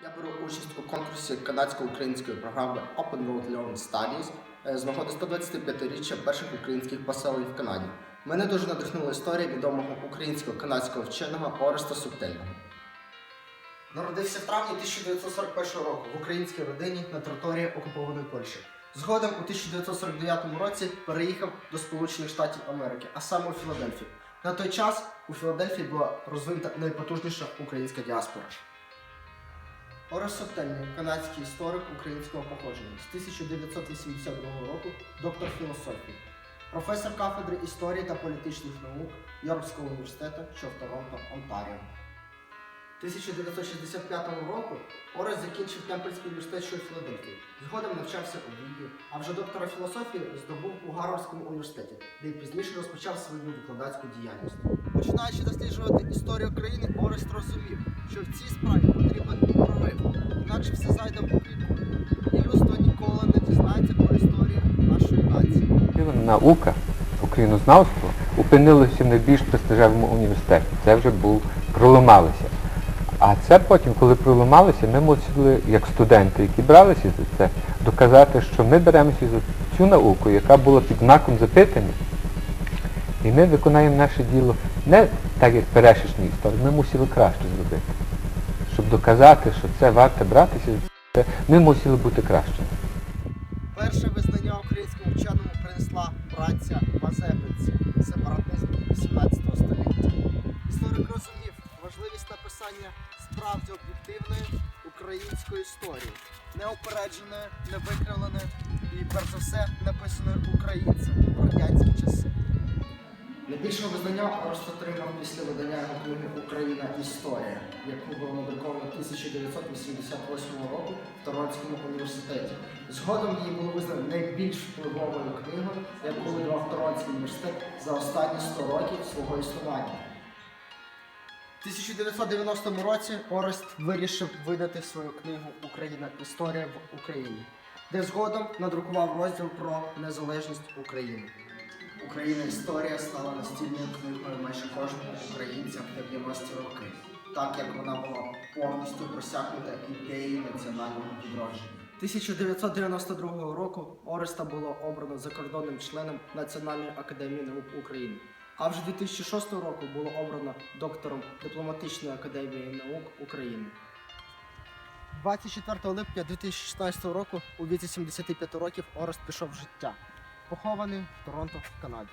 Я беру участь у конкурсі канадсько-української програми Open Road Learn Studies е, з нагоди 125-річчя перших українських поселень в Канаді. Мене дуже надихнула історія відомого українського канадського вченого Ореста Субтельного. Народився в травні 1941 року в українській родині на території окупованої Польщі. Згодом у 1949 році переїхав до Сполучених Штатів Америки, а саме у Філадельфію. На той час у Філадельфії була розвинута найпотужніша українська діаспора. Орес Сотельний, канадський історик українського походження з 1982 року, доктор філософії, професор кафедри історії та політичних наук Йоркського університету, що в Торонто, Онтаріо. 1965 року Орес закінчив Темпельський університет, що у Філадельфії. Згодом навчався у Львові, а вже доктора філософії здобув у Гарвардському університеті, де й пізніше розпочав свою викладацьку діяльність. Починаючи досліджувати історію країни, Орес зрозумів, що в цій справі потрібен прорив, інакше все зайде в купітку. І людство ніколи не дізнається про історію нашої нації. Наука, українознавство опинилося в найбільш престижевому університеті. Це вже був проламалися. А це потім, коли проламалися, ми мусили, як студенти, які бралися за це, доказати, що ми беремося за цю науку, яка була під знаком запитання. І ми виконаємо наше діло не так, як перешишні історії, ми мусили краще зробити. Щоб доказати, що це варто братися, ми мусили бути кращими. Перше визнання українському вченому принесла праця Мазепинці сепаратизм 18 століття. Історик розумів важливість написання справді об'єктивної української історії, неопередженої, невикривленої і, перш за все, написаної українцем. Найбільшого визнання Орст отримав після видання його книги Україна Історія, яку було надруковано 1988 року в Торонському університеті. Згодом її було визнано найбільш впливовою книгою, яку видавав Торонський університет за останні 100 років свого існування. У 1990 році Орест вирішив видати свою книгу Україна Історія в Україні, де згодом надрукував розділ про незалежність України. Україна історія стала настільною книгою майже кожного українця в 90-ті роки, так як вона була повністю просякнута ідеєю національного відродження. 1992 року Ореста було обрано закордонним членом Національної академії наук України. А вже 2006 року було обрано доктором Дипломатичної академії наук України. 24 липня 2016 року у віці 75 років Орест пішов життя, похований в Торонто в Канаді.